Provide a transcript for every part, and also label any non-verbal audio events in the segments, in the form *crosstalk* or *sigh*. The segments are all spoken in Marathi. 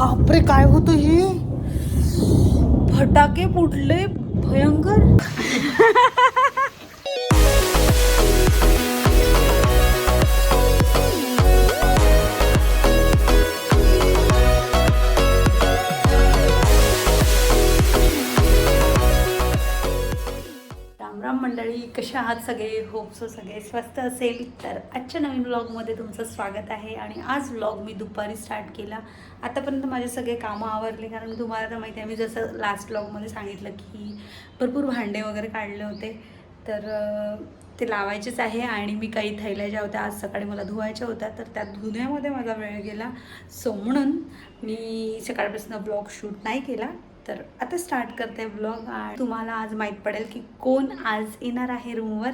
बापरे काय होतं हे? फटाके फुटले भयंकर. *laughs* कशा आहात सगळे? होपसो सगळे स्वस्त असेल. तर आजच्या नवीन व्लॉगमध्ये तुमचं स्वागत आहे आणि आज व्लॉग मी दुपारी स्टार्ट केला. आतापर्यंत माझे सगळे कामं आवरले कारण तुम्हाला तर माहिती आहे मी जसं लास्ट व्लॉगमध्ये सांगितलं की भरपूर भांडे वगैरे काढले होते. तर ते लावायचेच आहे आणि मी काही थैल्या ज्या होत्या आज सकाळी मला धुवायच्या होत्या तर त्या धुण्यामध्ये माझा वेळ गेला. सो म्हणून मी सकाळपासून ब्लॉग शूट नाही केला. तर आता स्टार्ट करते ब्लॉग आणि तुम्हाला आज माहीत पडेल की कोण आज येणार आहे रूमवर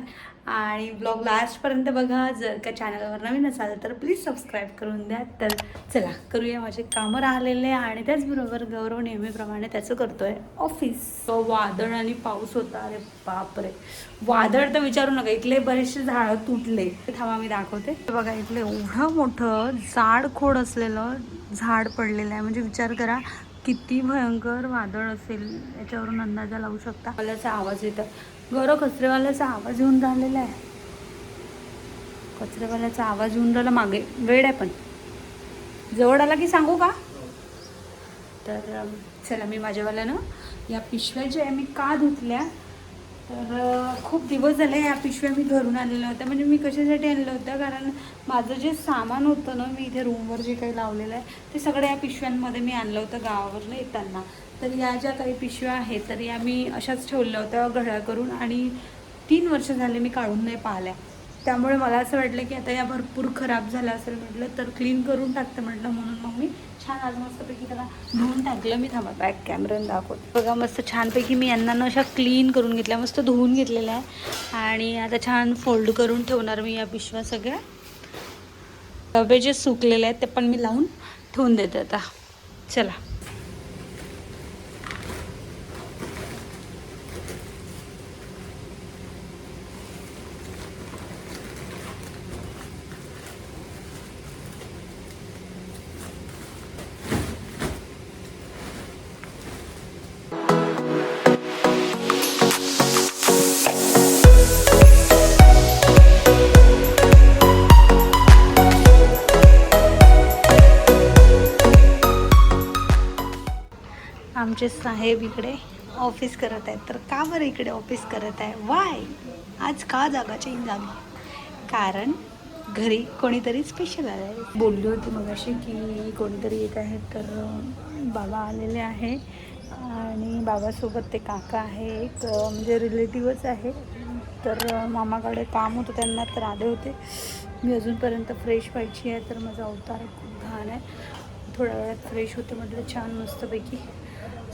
आणि ब्लॉग लास्टपर्यंत बघा जर का चॅनलवर नवीन असाल तर प्लीज सबस्क्राईब करून द्या. तर चला करूया माझे कामं राहिलेले आणि त्याचबरोबर गौरव नेहमीप्रमाणे त्याचं करतोय ऑफिस वादळ आणि पाऊस होता. अरे बापरे. वादळ तर विचारू नका इथले बरेचसे झाडं तुटले. थांबा मी दाखवते. बघा इथले एवढं मोठं जाड खोड असलेलं झाड पडलेलं आहे. म्हणजे विचार करा किती भयंकर वादळ असेल याच्यावरून अंदाजा लावू शकता? वाल्याचा आवाज येतो. गौरव कचरेवाल्याचा आवाज येऊन राहिलेला आहे. कचरेवाल्याचा आवाज येऊन राहिला मागे. वेळ आहे पण. जवळ आला की सांगू का? तर चला मी माझ्यावाल्यानं या पिशव्या ज्या आहे मी का धुतल्या तर खूप दिवस झाले या पिशव्या मी घरून आणलेल्या होत्या. म्हणजे मी कशासाठी आणलं होत्या? कारण माझं जे सामान होतं ना मी इथे रूमवर जे काही लावलेलं आहे ते सगळं या पिशव्यांमध्ये मी आणलं होतं गावावरनं येताना. तर या ज्या काही पिशव्या आहेत तर या मी अशाच ठेवल्या होत्या घड्या करून आणि तीन वर्ष झाले मी काढून नाही पाहिल्या. त्यामुळे मला असं वाटलं की आता या भरपूर खराब झाला असेल म्हटलं तर क्लीन करून टाकतं म्हटलं म्हणून मग मी छान आज मस्तपैकी त्याला धुवून टाकलं. मी थांबा बॅक कॅमेऱ्यानं दाखवत. बघा मस्त छानपैकी मी यांना ना अशा क्लीन करून घेतल्या मस्त धुवून घेतलेल्या आहे. आणि आता छान फोल्ड करून ठेवणार मी या पिशव्या सगळ्या. डबे जे सुकलेले आहेत ते पण मी लावून ठेवून देते आता. चला. आमचे साहेब इकडे ऑफिस करत आहेत. तर का बरं इकडे ऑफिस करत आहे? वाय आज का जागा चेंज झाली? कारण घरी कोणीतरी स्पेशल आलं आहे बोलली होती मग अशी की कोणीतरी येत आहे तर बाबा आलेले आहे. आणि बाबासोबत ते काका आहे एक म्हणजे रिलेटिव्हच आहे. तर मामाकडे काम होतं त्यांना तर आले होते. मी अजूनपर्यंत फ्रेश व्हायची आहे तर माझा अवतार खूप घाण आहे. थोड्या वेळात फ्रेश होते म्हटलं छान मस्तपैकी.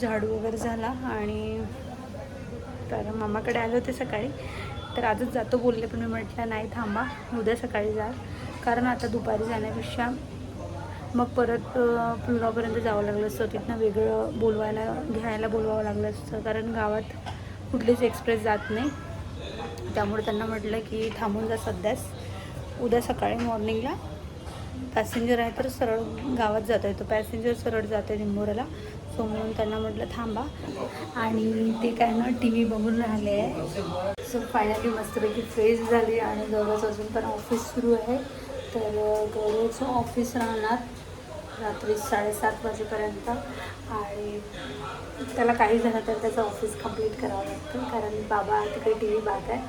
झाडू वगैरे झाला आणि तर मामाकडे आले होते सकाळी. तर आजच जातो बोलले पण मी म्हटलं नाही थांबा उद्या सकाळी जा कारण आता दुपारी जाण्यापेक्षा मग परत पुलापर्यंत जावं लागलं असतं. तिथनं वेगळं बोलवायला घ्यायला बोलवावं लागलं असतं. कारण गावात कुठलीच एक्सप्रेस जात नाही. त्यामुळे त्यांना म्हटलं की थांबून जा सध्याच उद्या सकाळी मॉर्निंगला पॅसेंजर आहे तर सरळ गावात जाता येतो पॅसेंजर सरळ जाते निंबोऱ्याला सो म्हणून त्यांना म्हटलं थांबा. आणि ते काय ना टी व्ही बघून राहिले आहे. सो फायनली मस्तपैकी फ्रेश झाली आणि गौरवचं अजून पण ऑफिस सुरू आहे. तर गौरवचं ऑफिस राहणार रात्री साडेसात वाजेपर्यंत. आणि त्याला काही झालं तर त्याचं ऑफिस कंप्लीट करावं लागतं. कारण बाबा तिकडे टी व्ही बात आहे.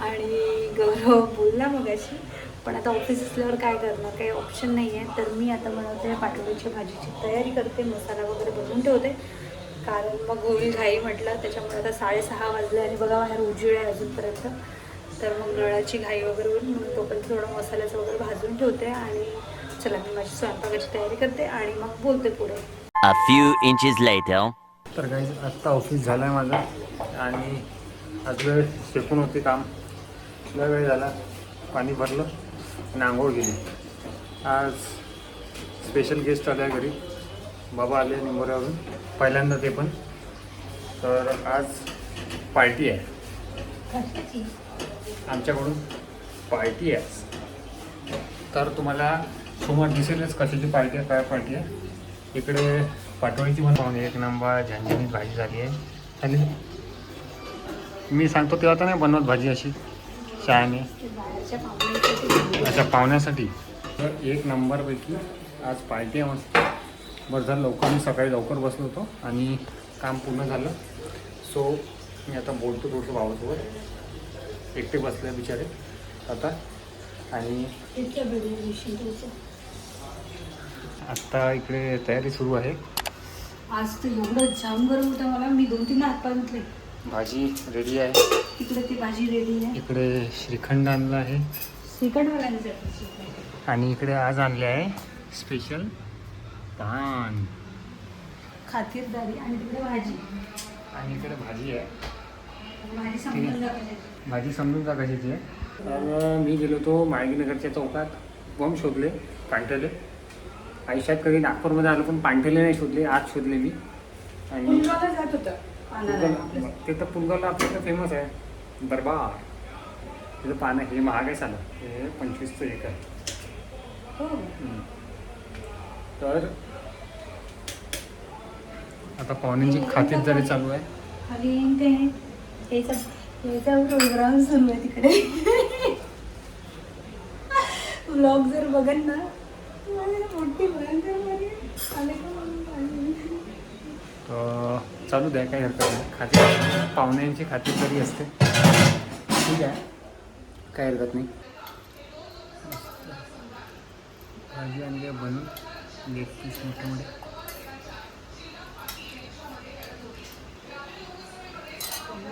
आणि गौरव बोलला मग अशी पण आता ऑफिस असल्यावर काय करणार? काही ऑप्शन नाही आहे तर मी आता बनवते पाटोळीच्या भाजीची तयारी करते. मसाला वगैरे बनवून ठेवते. कारण मग होईल घाई म्हटलं त्याच्यामुळे आता साडेसहा वाजले आणि बघा बाहेर उजीळ आहे अजूनपर्यंत. तर मग नळाची घाई वगैरे होईल म्हणून तोपर्यंत थोडं मसाल्याचं वगैरे भाजून ठेवते आणि चला मी माझी स्वयंपाकाची तयारी करते आणि मग बोलते पुढे. A few inches later. तर काही आत्ता ऑफिस झालं आहे माझं आणि आज वेळ शेकून होते काम. लय वेळ झाला. पाणी भरलं. आणि आंघोळ केली आज स्पेशल गेस्ट आले आहे घरी. बाबा आले निंबोऱ्यावरून. पहिल्यांदा ते पण. तर आज पार्टी आहे. आमच्याकडून पार्टी आहे तर तुम्हाला समोर दिसेलच कशाची पार्टी आहे काय पार्टी आहे. इकडे पाटोळीची पण पाहुणे एक नंबर झणझणीत भाजी झाली आहे. झाली मी सांगतो तेव्हा तर नाही बनवत भाजी अशी. ते बाहेरच्या पाहुण्यांसाठी अच्छा पाहुण्यासाठी. तर एक नंबरपैकी आज पार्टी आहे मस्त. बरं झालं लवकर मी सकाळी लवकर बसलो होतो आणि काम पूर्ण झालं. सो मी आता बोलतो थोडंसं भावासोबत. एकटे बसले बिचारे. आता आणि आत्ता इकडे तयारी सुरू आहे. आज तर एवढं जाम गरम होतं मला मी दोन तीन हात पाय धुतले भाजी रेडी आहे. तिकडे ती भाजी रेडी आहे. इकडे श्रीखंड आणलं आहे. श्रीखंडवाल्यांसाठी आणि इकडे आज आणले आहे स्पेशल पान खातीरदारी आणि तिकडे भाजी. आणि इकडे भाजी आहे. भाजी समजून जाते भाजी समजून जा कशाची आहे. तर मी गेलो होतो माळगीनगरच्या चौकात. बम शोधले पांठेले आयुष्यात कधी नागपूरमध्ये आलो पण पांठेले नाही शोधले आज शोधले मी. आणि जात होतं. पुलगाव- ते तर पुलगावला आपल्याकडे फेमस आहे. दरबार. तिथं पानं हे महाग आहे सालं हे पंचवीसचं एक आहे. हो. तर आता पाहुण्यांची खातीरदारी चालू आहे. आणि ते. याचा याचा प्रोग्राम सुरू आहे तिकडे. *laughs* व्लॉग जर बघन ना मोठी भयंकर आले का म्हणून पाहिजे. तर चालू द्या काही हरकत नाही. खात्री पाहुण्यांची खातीरदारी असते. ठीक आहे. काही हरकत नाही. भाजी आणली बनून लेग पीस मोठ्यामध्ये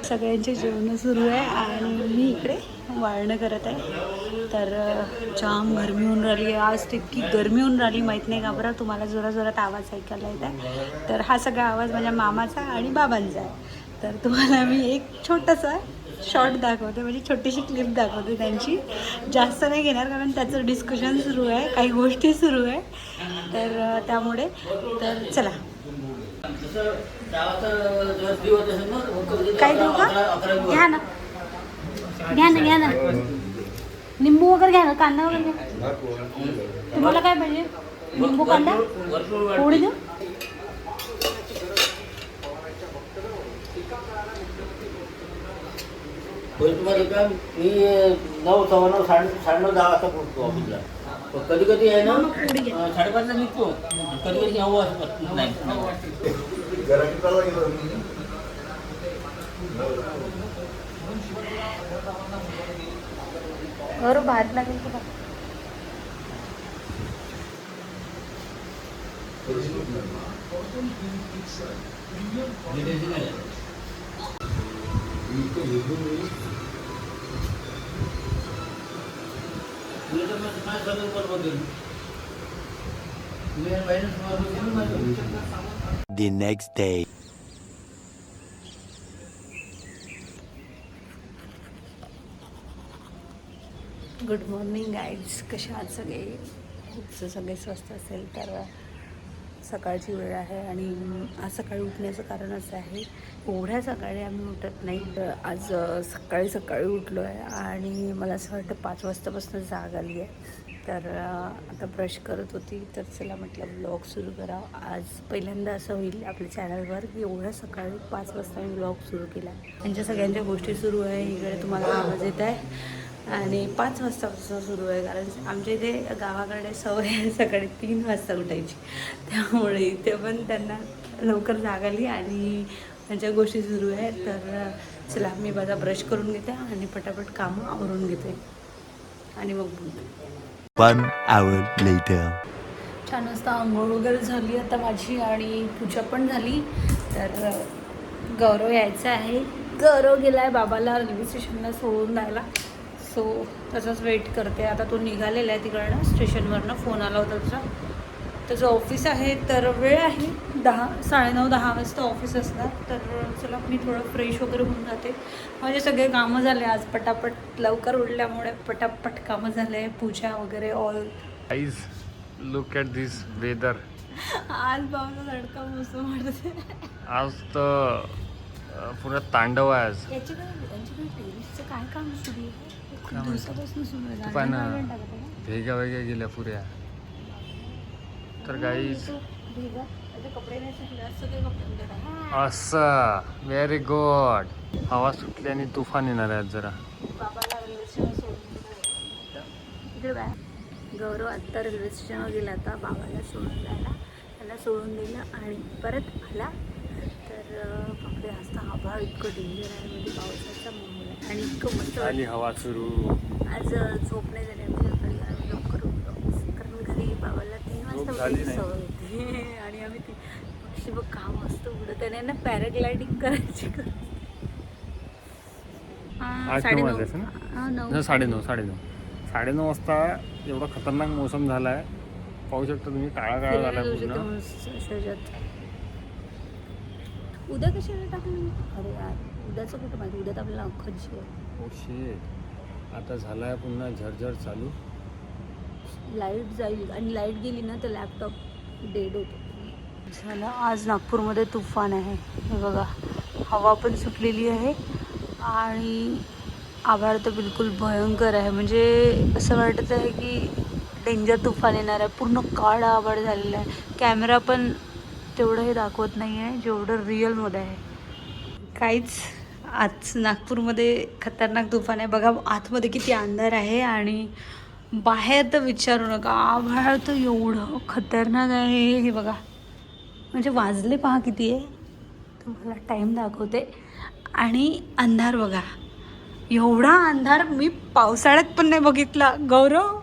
सगळ्यांचे जेवण सुरू आहे आणि मी इकडे वाळणं करत आहे. तर जाम गरमी होऊन राहिली आज तितकी गरमी होऊन राहिली माहीत नाही का बरं? तुम्हाला जोरा जोरात आवाज ऐकायला येत आहे. तर हा सगळा आवाज माझ्या मामाचा आणि बाबांचा आहे. तर तुम्हाला मी एक छोटासा शॉर्ट दाखवते म्हणजे छोटीशी क्लिप दाखवते त्यांची. जास्त नाही घेणार कारण त्याचं डिस्कशन सुरू आहे काही गोष्टी सुरू आहे. तर त्यामुळे तर चला. काय देऊ का? घ्या ना. घ्या ना घ्या ना. लिंबू वगैरे घ्या ना कांदा वगैरे घ्या. तुम्हाला काय पाहिजे? लिंबू कांदा? पोळी देऊ? होय तुम्हाला का मी नऊ सव्वा नऊ साडे साडेनऊ दहा वाजता पोहोचतो ऑफिसला. पण कधी कधी आहे ना साडेपाचला निघतो. कधी कधी नऊ वाजता नाही. बाहेर लागेल का मी तर मग माझ्या सगळं बरोबर केलं. मी महिन्यात तुम्हाला केलं माझं. The next day. Good morning guys कशा आहात सगळे? खूपच सगळे स्वस्त असेल तर सकाळची वेळ आहे आणि आज सकाळी उठण्याचं कारण असं आहे एवढ्या सकाळी आम्ही उठत नाही. तर आज सकाळी सकाळी उठलो आहे आणि मला असं वाटतं पाच वाजतापासून जाग आली आहे. तर आता ब्रश करत होती तर चला म्हटलं ब्लॉग सुरू करावं. आज पहिल्यांदा असं होईल आपल्या चॅनलवर की एवढ्या सकाळी पाच वाजता मी ब्लॉग सुरू केला त्यांच्या म्हणजे सगळ्यांच्या गोष्टी सुरू आहे इकडे तुम्हाला आवाज येत आहे. आणि पाच वाजतापासून सुरू आहे कारण आमच्या इथे गावाकडे सवय आहे सकाळी तीन वाजता उठायची. त्यामुळे इथे पण त्यांना लवकर जाग आली आणि त्यांच्या गोष्टी सुरू आहेत. तर चला मी माझा ब्रश करून घेते आणि पटापट कामं आवरून घेते. आणि मग बोलते. One hour later. छान वाजता आंघोळ वगैरे झाली आता माझी आणि पूजा पण झाली. तर गौरव यायचा आहे. गौरव गेला आहे बाबाला रेल्वे स्टेशनला सोडून द्यायला सो त्याचाच वेट करते. आता तो निघालेला आहे तिकडनं स्टेशनवरनं फोन आला होता त्याचा त्याचं ऑफिस आहे तर वेळ आहे दहा साडेनऊ दहा वाजता ऑफिस असणार. तर चला मी थोडं फ्रेश वगैरे होऊन जाते. माझे सगळे कामं झाले आज. पटापट लवकर उडल्यामुळे पटापट कामं झाले. पूजा वगैरे all eyes look at this weather आज बाबा लडका मोसम वाटते आज तर पुरा तांडव आहे आज. याचे काय काय काम सुरू आहे? काय म्हणतो? पण? भेगा वेगळ्या गेल्या पुऱ्या तर टाक. असं व्हेरी गुड हवा सुटली आणि तुफान येणार आहे जरा बाबाला रेल्वे स्टेशन सोडून दिलं. इकडे बाय गौरव आत्ता रेल्वे स्टेशनवर गेला आता बाबाला सोडून जायला त्याला सोडून दिलं आणि परत आला तर बापरे तर आभाळ इतकं डेंजर आहे म्हणजे पावसाचा आणि इतकं मस्त वाटतं. हवा सुरू. आज झोप नाही झाली आमची सकाळी. आम्ही लवकर उठलो. कारण घरी बाबाला तीन वाजता झाली उठायची नाही. सवय होती. *laughs* आणि आम्ही ती पक्षी बघ काम मस्त उडत त्याने ना पॅराग्लायडिंग करायची हा, साडेनऊ. साडेनऊ साडेनऊ साडेनऊ वाजता एवढा खतरनाक मोसम झाला आहे पाहू शकता तुम्ही काळा काळा झाला पूर्ण. उद्या कशाला टाकलं? अरे यार. उद्याचं कुठं माहिती? उद्या तर आपल्याला अख्खं ओ शेट आता झाला आहे पुन्हा झरझर चालू. लाइट जाईल. आणि लाइट गेली ना तर लॅपटॉप डेड होतो. झालं आज नागपूरमध्ये तुफान आहे. हे बघा हवा पण सुटलेली आहे. आणि आभाळ तर बिलकुल भयंकर आहे. म्हणजे असं वाटत आहे की डेंजर तुफान येणार आहे. पूर्ण काळा आभाळ झालेला आहे. कॅमेरा पण तेवढं हे दाखवत नाही आहे जेवढं रिअलमध्ये आहे. काहीच आज नागपूरमध्ये खतरनाक तुफान आहे. बघा आतमध्ये किती अंधार आहे आणि बाहेर तर विचारू नका. आभाळ तर एवढं खतरनाक आहे. हे बघा. म्हणजे वाजले पहा किती आहे. तुम्हाला टाईम दाखवते. आणि अंधार बघा. एवढा अंधार मी पावसाळ्यात पण नाही बघितला. Gaurav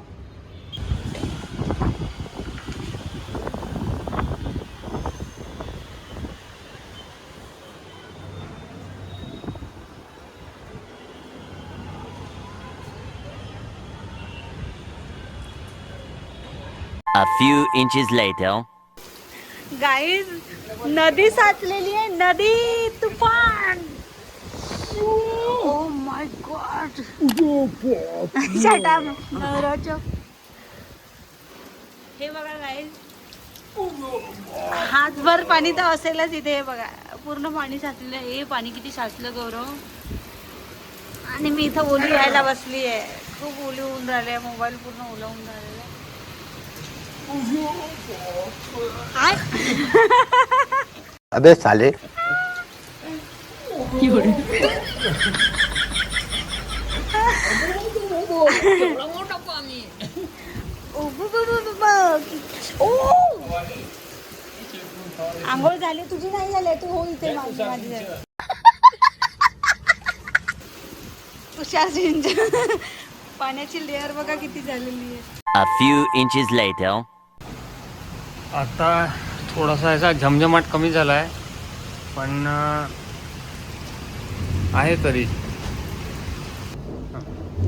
few inches later. Guys नदी साचलेली आहे. नदी तुफान. ओ माय गॉड हे बघा गाईज हातभर पाणी तर असेलच इथे. हे बघा पूर्ण पाणी साचलेलं आहे. हे पाणी किती साचलं गौरव? आणि मी इथं ओली व्हायला बसली आहे खूप ओली होऊन राहिले मोबाईल पूर्ण ओला होऊन राहिले अबे साले! आंघोळ झाली तुझी नाही झाली तू हो इथे माझी माझी. तुषार सिंच पाण्याची लेअर बघा किती झालेली आहे A few inches later. आता थोडासा याचा झमझमाट कमी झाला आहे पण आहे तरी.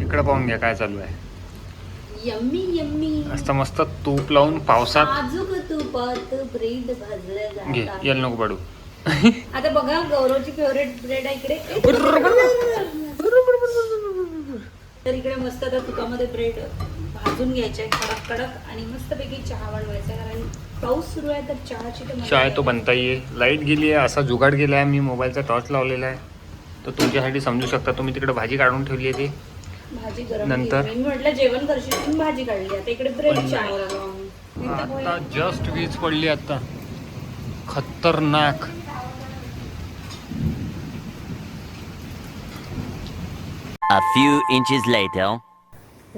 इकडं पाहून घ्या काय चालू आहे. Yummy yummy. मस्त मस्त तूप लावून पावसात. तुपात ब्रेड भाजलं घे येल नको पडू. आता बघा गौरवची फेवरेट ब्रेड आहे इकडे. *laughs* तर इकडे मस्त आता तुपामध्ये ब्रेड भाजून घ्यायचे कडक कडक आणि मस्तपैकी चहा बनवायचा कारण पाऊस सुरू आहे तर चहाची तर आहे. तो बनता ये लाइट गेली आहे असा जुगाड गेला आहे मी मोबाईलचा टॉर्च लावलेला आहे तर तुमच्यासाठी समजू शकता तुम्ही तिकडे भाजी काढून ठेवली आहे ती भाजी गरम नंतर? केली. मी म्हटलं जेवण करशील भाजी काढली आता इकडे ब्रेड चहा आता जस्ट वीज पडली आता खतरनाक A few inches later.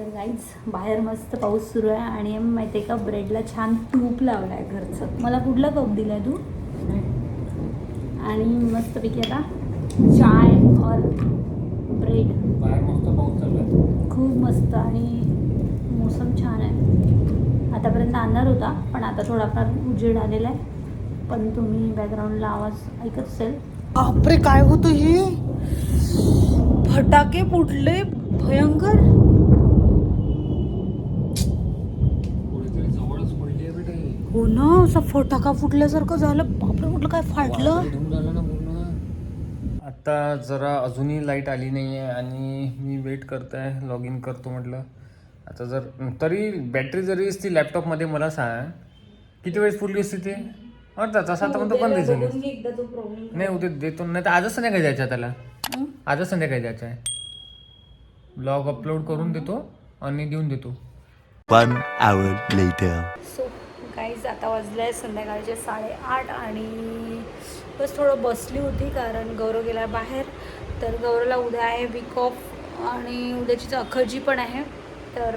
तर गाईज बाहेर मस्त पाऊस सुरू आहे आणि माहिती आहे का ब्रेडला छान तूप लावलं आहे घरचं. मला कुठला कप दिला तू? आणि मस्तपैकी आता चाय और ब्रेड बाहेर मस्त पाऊस चालू आहे खूप मस्त आणि मोसम छान आहे. आतापर्यंत अंधार होता पण आता थोडाफार उजेड आलेला आहे. पण तुम्ही बॅकग्राऊंडला आवाज ऐकत असेल. बापरे काय होतं हे? फटाके फुटले भयंकर कुठेतरी जवळच पडली आहे बेटा ही. ना असं फटाका फुटल्यासारखं झालं. बापरे म्हटलं काय फाटलं. आता जरा अजूनही लाइट आली नाही आहे आणि मी वेट करत आहे लॉग इन करतो म्हटलं. आता जर तरी बॅटरी जरी असती लॅपटॉपमध्ये मला सांग. किती वेळेस फुटली असती ते? अर्धा तास आता पण बंद झाली. बघून घे एकदा तो प्रॉब्लेम नाही उद्या देतो. नाही तर आजच संध्याकाळी द्यायचा त्याला. आजच संध्याकाळी द्यायचा आहे. ब्लॉग अपलोड करून देतो आणि देऊन देतो. One आता वाजले आहे संध्याकाळचे साडेआठ आणि बस थोडं बसली होती कारण गौरव गेला बाहेर. तर गौरवला उद्या आहे वीक ऑफ आणि उद्याची अखजी पण आहे. तर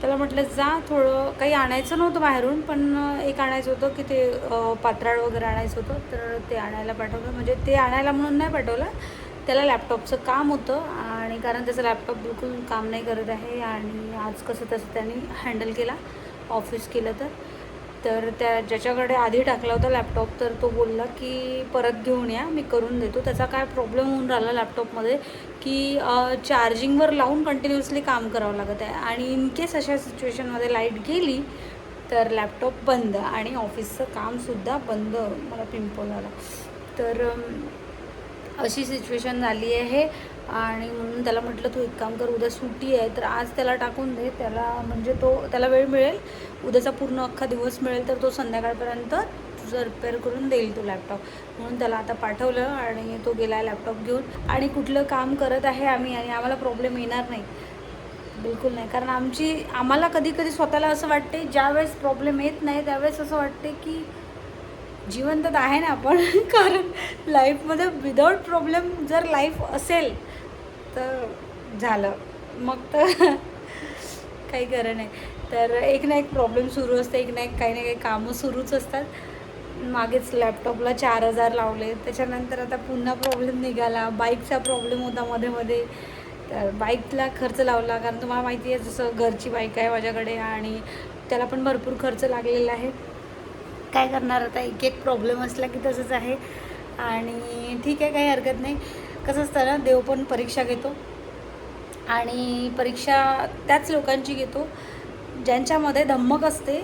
त्याला म्हटलं जा थोडं काही आणायचं नव्हतं बाहेरून पण एक आणायचं होतं की ते पात्राळ वगैरे आणायचं होतं. तर ते आणायला पाठवलं. म्हणजे ते आणायला म्हणून नाही पाठवलं. त्याला लॅपटॉपचं काम होतं आणि कारण त्याचं लॅपटॉप बिलकुल काम नाही करत आहे आणि आज कसं तसं त्यांनी हँडल केला. ऑफिस केलं तर. तर त्या ज्याच्याकडे आधी टाकला होता लॅपटॉप तर तो बोलला की परत घेऊन या मी करून देतो. त्याचा काय प्रॉब्लेम होऊन राहिला लॅपटॉपमध्ये की चार्जिंगवर लावून कंटिन्युअसली काम करावं लागत आहे. आणि इन केस अशा सिच्युएशनमध्ये लाइट गेली तर लॅपटॉप बंद आणि ऑफिसचं कामसुद्धा बंद. मला पिंपल आला. तर अशी सिच्युएशन झाली आहे. आणि म्हणून त्याला म्हटलं तू एक काम कर उद्या सुट्टी आहे तर आज त्याला टाकून दे. त्याला म्हणजे तो त्याला वेळ मिळेल. उद्याचा पूर्ण अख्खा दिवस मिळेल तर तो संध्याकाळपर्यंत तुझं रिपेअर करून देईल तो लॅपटॉप म्हणून त्याला आता पाठवलं आणि तो गेला लॅपटॉप घेऊन. आणि कुठलं काम करत आहे आम्ही आणि आम्हाला प्रॉब्लेम येणार नाही. बिलकुल नाही. कारण आमची आम्हाला कधी कधी स्वतःला असं वाटते ज्यावेळेस प्रॉब्लेम येत नाही त्यावेळेस असं वाटते की जिवंतच आहे ना आपण. *laughs* कारण लाईफमध्ये विदाऊट प्रॉब्लेम जर लाईफ असेल तर झालं. मग तर *laughs* काही खरं नाही. तर एक ना एक प्रॉब्लेम सुरू असते एक ना एक काही ना काही कामं सुरूच असतात. मागेच लॅपटॉपला चार हजार लावले. त्याच्यानंतर आता पुन्हा प्रॉब्लेम निघाला. बाईकचा प्रॉब्लेम होता मध्ये मध्ये. तर बाईकला खर्च लावला. कारण तुम्हाला माहिती आहे जसं घरची बाईक आहे माझ्याकडे आणि त्याला पण भरपूर खर्च लागलेला आहे. काय करणार आता? एक एक प्रॉब्लेम असला की तसंच आहे. आणि ठीक आहे काही हरकत नाही. कसं असतं ना देव पण परीक्षा घेतो. आणि परीक्षा त्याच लोकांची घेतो ज्यांच्यामध्ये धम्मक असते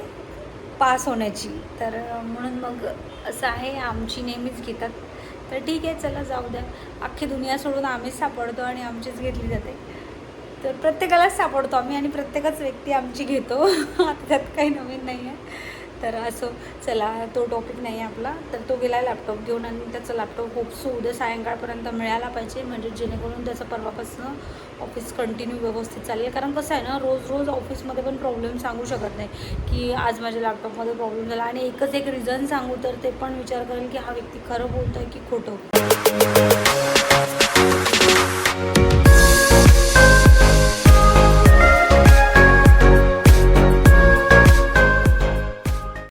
पास होण्याची. तर म्हणून मग असं आहे आमची नेहमीच घेतात. तर ठीक आहे चला जाऊ द्या. अख्खी दुनिया सोडून आम्हीच सापडतो आणि आमचीच घेतली जाते. तर प्रत्येकालाच सापडतो आम्ही आणि प्रत्येकच व्यक्ती आमची घेतो. *laughs* त्यात काही नवीन नाही आहे तर असं चला तो टॉपिक नाही आहे आपला तर तो गेला लॅपटॉप घेऊन आणि त्याचा लॅपटॉप होपसो उद्या सायंकाळपर्यंत मिळायला पाहिजे म्हणजे जेणेकरून त्याचं परवापासून ऑफिस कंटिन्यू व्यवस्थित चालेल. कारण कसं आहे ना रोज रोज ऑफिसमध्ये पण प्रॉब्लेम सांगू शकत नाही की आज माझ्या लॅपटॉपमध्ये प्रॉब्लेम झाला. आणि एकच एक रिझन सांगू तर ते पण विचार करेल की हा व्यक्ती खरं बोलतो आहे की खोटं.